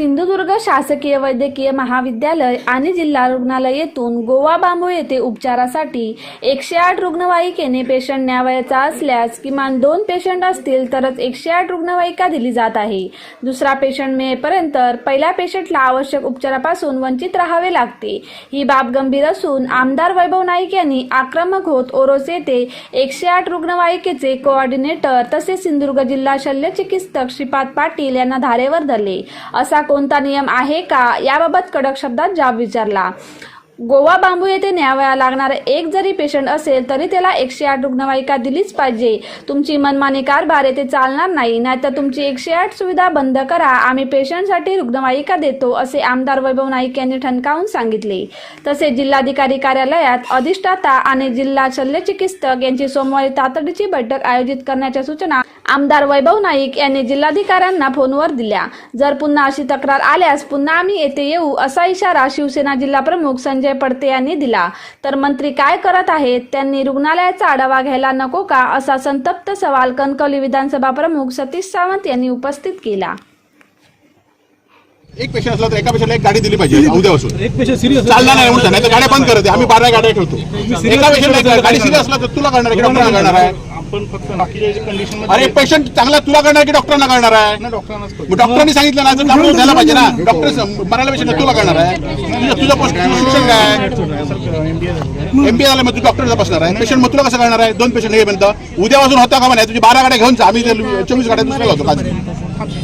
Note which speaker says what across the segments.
Speaker 1: सिंधुदुर्ग शासकीय वैद्यकीय महाविद्यालय आणि जिल्हा रुग्णालय येथून गोवा बांबू येथे उपचारासाठी एकशे आठ रुग्णवाहिकेने पेशंट न्यावयाचा असल्यास किमान दोन पेशंट असतील तरच एकशे आठ रुग्णवाहिका दिली जात आहे. दुसरा पेशंट मिळेपर्यंत पहिल्या पेशंटला आवश्यक उपचारापासून वंचित राहावे लागते. ही बाब गंभीर असून आमदार वैभव नाईक यांनी आक्रमक होत ओरोस येथे एकशे आठ रुग्णवाहिकेचे कोऑर्डिनेटर तसेच सिंधुदुर्ग जिल्हा शल्य चिकित्सक श्रीपाद पाटील यांना धारेवर धरले. असा कोणता नियम आहे का? याबाबत कडक शब्दात जाब विचारला. गोवा बांबू येथे न्यावया लागणारा एक जरी पेशंट असेल तरी त्याला एकशे आठ रुग्णवाहिका दिलीच पाहिजे. तुमची मनमानी कारभार येथे चालणार नाही नाहीतर तुमची एकशे आठ सुविधा बंद करा. आम्ही पेशंटसाठी रुग्णवाहिका देतो असे आमदार वैभव नाईक यांनी ठणकावून सांगितले. तसे जिल्हाधिकारी कार्यालयात अधिष्ठाता आणि जिल्हा शल्यचिकित्सक यांची सोमवारी तातडीची बैठक आयोजित करण्याच्या सूचना आमदार वैभव नाईक यांनी जिल्हाधिकाऱ्यांना फोनवर दिल्या. जर पुन्हा अशी तक्रार आल्यास पुन्हा आम्ही येथे येऊ असा इशारा शिवसेना जिल्हा प्रमुख संजय पडते यांनी दिला. तर मंत्री काय करत आहेत? त्यांनी रुग्णालयाचा आढावा घ्यायला नको का? असा संतप्त सवाल कणकवली विधानसभा प्रमुख सतीश सावंत यांनी उपस्थित केला.
Speaker 2: एक पेशंट असला तर एका पेशंटला एक गाडी दिली पाहिजे उद्यापासून.
Speaker 3: एक पेशंट सिरियस
Speaker 2: चालणार नाही म्हणून नाही तर गाड्या बंद करते आम्ही बारा गाड्या ठेवतो. एका पेशंटला एक गाडी सिरियस असला तर तुला करणार आहे. की
Speaker 4: फक्त बाकीच्या कंडिशन
Speaker 2: अरे पेशंट चांगला तुला करणार की डॉक्टरना करणार आहे? डॉक्टरांनी सांगितलं ना द्यायला पाहिजे ना. डॉक्टर मरायला पेशंट तुला करणार आहे? तुझं पोस्ट शिक्षण काय एमबीए झालं मग तू डॉक्टर बसणार आहे. पेशंट मग तुला कसं करणार आहे? दोन पेशंट हे म्हणतं उद्यापासून होता का म्हणे? तुझी बारा गाड्या घेऊन जा. आम्ही चोवीस गाड्या दुसऱ्याला होतो आज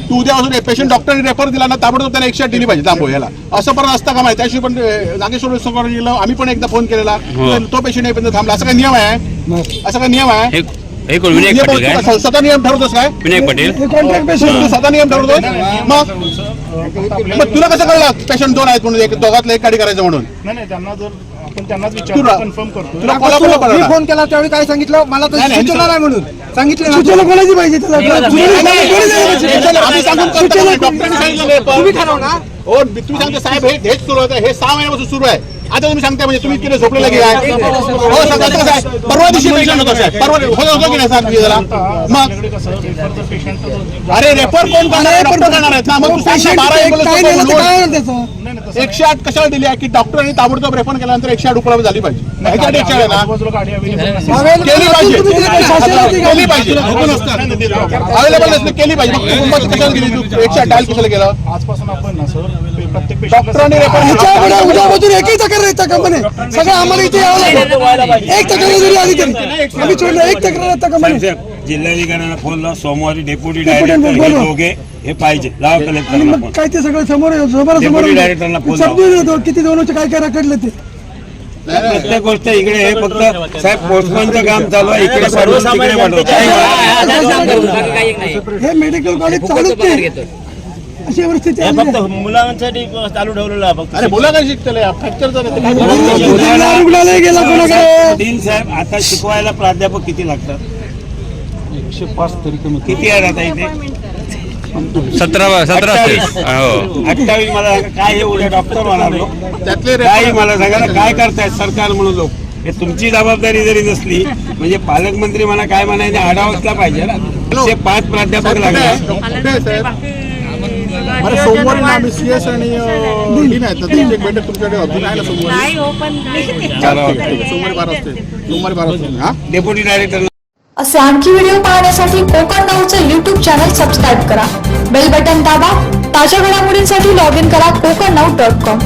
Speaker 2: तू उद्यापासून पेशंट डॉक्टरने रेफर दिला ना ताबडतोब त्याला एकशे दिली पाहिजे तांबो याला असं पण असतं का माहिती? त्याशिवाय पण नागेश्वर सोमवारीला आम्ही पण एकदा फोन केलेला. तो पेशंट येईपर्यंत थांबला. असं काही नियम आहे? असं काही नियम आहे?
Speaker 5: हे हे कोण विनायक
Speaker 2: नियम-
Speaker 5: पाटील काय
Speaker 2: स्वतः नियम ठरवतोस काय
Speaker 5: विनायक पाटील
Speaker 3: कॉन्ट्रॅक्ट पेशंट
Speaker 2: तू स्वतः नियम ठरवतोस मग मग तुला कसं कळलं? पेशंट दोन आहेत म्हणून एक दोघातलं एक गाडी करायचं म्हणून.
Speaker 4: नाही नाही त्यांना जर आपण त्यांनाच
Speaker 2: तुला-
Speaker 4: विचार कन्फर्म करतो
Speaker 2: तुला कोल्हापूरला
Speaker 6: मी
Speaker 2: पडला
Speaker 6: फोन केला त्यावेळी काय सांगितलं? मला तर
Speaker 2: नाही, नाही,
Speaker 6: सूचना नाही. म्हणून. सांगितले ना.
Speaker 3: सूचना कोणाची पाहिजे त्याला?
Speaker 2: नाही, नाही, पेशंट आम्ही सांगून करतो का नाही? डॉक्टरांनी सांगितलं नाही पण.
Speaker 6: तुम्ही ठरवा ना.
Speaker 2: हो तुम्ही सांगता साहेब हे हेच सुरू आहे हे सहा महिन्यापासून सुरू आहे. आता तुम्ही सांगता म्हणजे तुम्ही इतके झोपलेला की काय हो सांगा कसं आहे परवा दिवशी पेशंट होतो साहेब. परवा होतो होतो की नाही सांग मी जरा? मग?
Speaker 4: पेशंट
Speaker 2: अरे रेफर कोण करणार आहे? डॉक्टर करणार आहेत. ना मग ना, बारा
Speaker 6: काय त्याचं.
Speaker 2: एकशे आठ कशाला दिली आहे की डॉक्टरांनी ताबडतोब रेफर केल्यानंतर एकशे आठ उपलब्ध झाली पाहिजे ह्याच्यासाठी एकशे आठ आहे ना
Speaker 4: आजूबाजूला गाडी अवेलेबल नसेल
Speaker 6: Available
Speaker 2: केली पाहिजे
Speaker 6: दिली
Speaker 2: अवेलेबल नसली केली पाहिजे मग मुंबईची कशाला गेली तू एकशे आठ डायल कशाला गेलं
Speaker 4: आजपासून आपण
Speaker 2: डॉक्टरांनी रेफर
Speaker 6: उद्यापासून एकही तक्रार सगळं आम्हाला इथे यावं लागेल एक तक्रार जरी आली तरी आम्ही सोडलं एक तक्रार येतात का म्हणे
Speaker 7: जिल्हाधिकाऱ्यांना फोन लाव सोमवारी डेप्युटी
Speaker 6: डेप्युटी
Speaker 7: डायरेक्टर हे. दोघे हे पाहिजे लाव कलेक्टरला फोन
Speaker 6: काय ते सगळं समोर समोर समोर
Speaker 7: Deputy director ला फोन लाव.
Speaker 6: समजून येतो किती दोनचे काय काय रखडले ते
Speaker 7: प्रत्येक गोष्ट इकडे हे फक्त साहेब पोस्टमनचं काम चालू आहे इकडे तिकडे पाठवतो
Speaker 6: हे मेडिकल कॉलेज चालूच नाही अशी परिस्थिती.
Speaker 3: मुलांसाठी चालू ठेवलेलं फक्त
Speaker 2: अरे काय शिकतले फ्रॅक्चरचं
Speaker 6: जिल्हा रुग्णालय गेला कोणाकडे
Speaker 7: साहेब आता शिकवायला प्राध्यापक किती लागतात
Speaker 3: एकशे पाच तरी कमी
Speaker 7: किती आहेत आता इथे?
Speaker 5: सतरा सतरा हो.
Speaker 7: अठ्ठावीस मला सांगा, काय हे डॉक्टर लोक.
Speaker 2: त्यातले
Speaker 7: काही मला सांगा ना काय करतायत सरकार म्हणून लोक? हे तुमची जबाबदारी जरी नसली म्हणजे पालकमंत्री म्हणा काय म्हणायचे आढावाचला पाहिजे ना. एकशे पाच प्राध्यापक
Speaker 2: अरे सोमवारी ना आम्ही आणि एक बैठक तुमच्याकडे होती. नाही ना सोमवारी?
Speaker 8: नाही पण
Speaker 2: सोमवारी बारा वाजता सोमवारी बारा वाजता
Speaker 7: डेप्युटी डायरेक्टर
Speaker 9: असे आणखी व्हिडिओ पाहण्यासाठी कोकण नऊचं यूट्यूब चॅनल सबस्क्राईब करा. बेल बटन दाबा. ताज्या घडामोडींसाठी लॉग इन करा कोकण नऊ डॉट कॉम